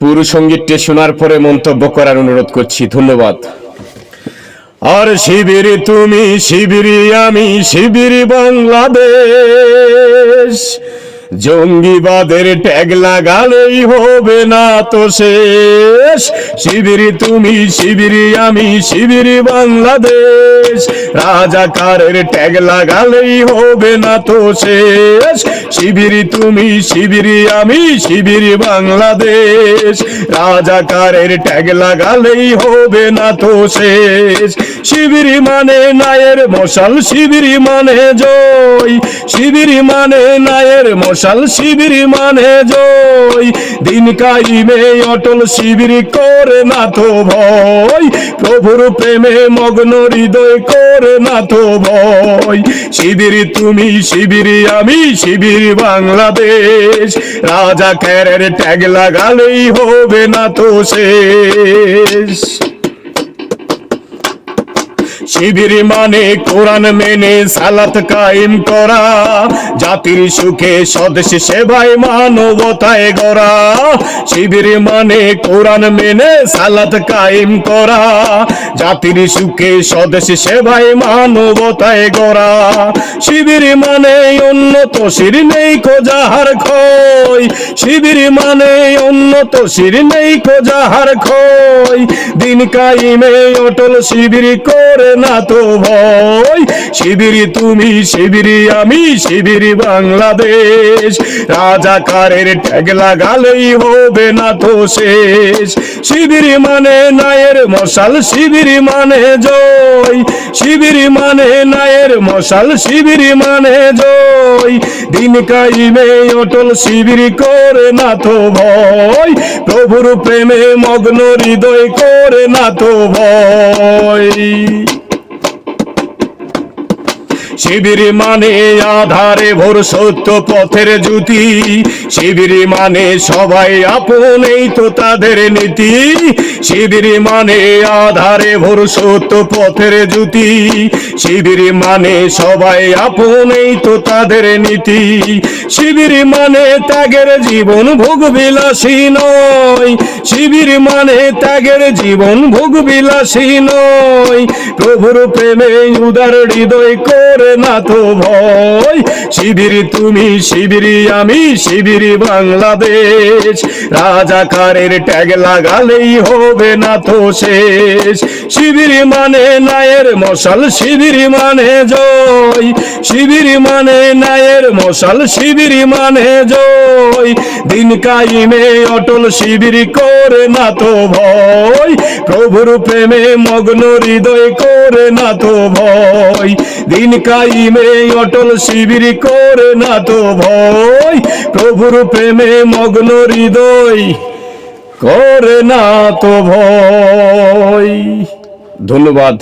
পুরো সঙ্গীতটি শোনার পরে মন্তব্য করার অনুরোধ করছি, ধন্যবাদ। আর শিবিরে তুমি, শিবিরে আমি, শিবিরে বাংলাদেশ। জঙ্গিবাদের ট্যাগ লাগালেই হবে না তো শেষ। শিবিরে তুমি, শিবিরে আমি, শিবিরে বাংলাদেশ। রাজাকারের ট্যাগ লাগালেই হবে না তো শেষ। শিবিরে তুমি শিবিরি, আমি শিবিরি বাংলাদেশ। রাজাকারের ট্যাগ লাগালেই হবে না তো শেষ। শিবিরি মানে নায়ের মশাল, শিবিরি মানে জয়। শিবিরি মানে নায়ের মশাল, শিবিরি মানে জয়। দিন কাইমে অটল শিবির করে না তো ভয়। প্রভুর প্রেমে মগ্ন হৃদয় করে না তো ভয়। শিবির তুমি, শিবির আমি, শিবির বাংলাদেশ। রাজা ক্যারের ট্যাগ লাগালেই হবে না তো শেষ। শিবির মানে কোরআন মেনে সালাত কায়েম করা। জাতির সুখে স্বদেশ সেবায় মানবতায় গড়া। শিবির মানে কোরআন মেনে সালাত কায়েম করা। জাতির সুখে স্বদেশ সেবায় মানবতায় গড়া। শিবির মানে উন্নত, শির নেই খোঁজাহার খয় শিবির মানে উন্নত, শির নেই খোঁজাহার খয় দিন কাইমে অটল শিবির করে না তো ভয়। শিবিরি তুমি, শিবিরি আমি, শিবিরি বাংলাদেশ। রাজাকারের ট্যাগ লাগালেই হবে না তো শেষ। শিবির মানে নায়ের মশাল, শিবির মানে জয়। শিবির মানে নায়ের মশাল, শিবির মানে জয়। দিন কাইমে অটল শিবিরি করে না তো ভয়। প্রভুর প্রেমে মগ্ন হৃদয় করে না তো ভয়। শিবির মানে আধারে ভোর সত্য পথের জ্যোতি। শিবির মানে সবাই আপন, এই তো তাদের নীতি। শিবির মানে আধারে ভোর সত্য পথের জ্যোতি। শিবির মানে সবাই আপন, এই তো তাদের নীতি। শিবির মানে ত্যাগের জীবন ভোগ বিলাসী নয়। শিবির মানে ত্যাগের জীবন ভোগ বিলাসী নয়। প্রভুর প্রেমে উদার হৃদয় করে না তো ভয়। শিবির তুমি, শিবিরি আমি, শিবিরি বাংলাদেশ। রাজাকারের ট্যাগ লাগালেই হবে না তো শেষ। শিবির মানে নায়ের মশাল, শিবির মানে জয়। শিবির মানে নায়ের মশাল, শিবির মানে জয়। দিন কাইমে অটল শিবির করে না তো ভয়। প্রভুর প্রেমে মগ্ন হৃদয় করে না তো ভয়। দিন কাইমে অটল শিবির করে না তো ভয়। প্রভুর প্রেমে মগ্ন হৃদয় করে না তো ভয়। ধন্যবাদ।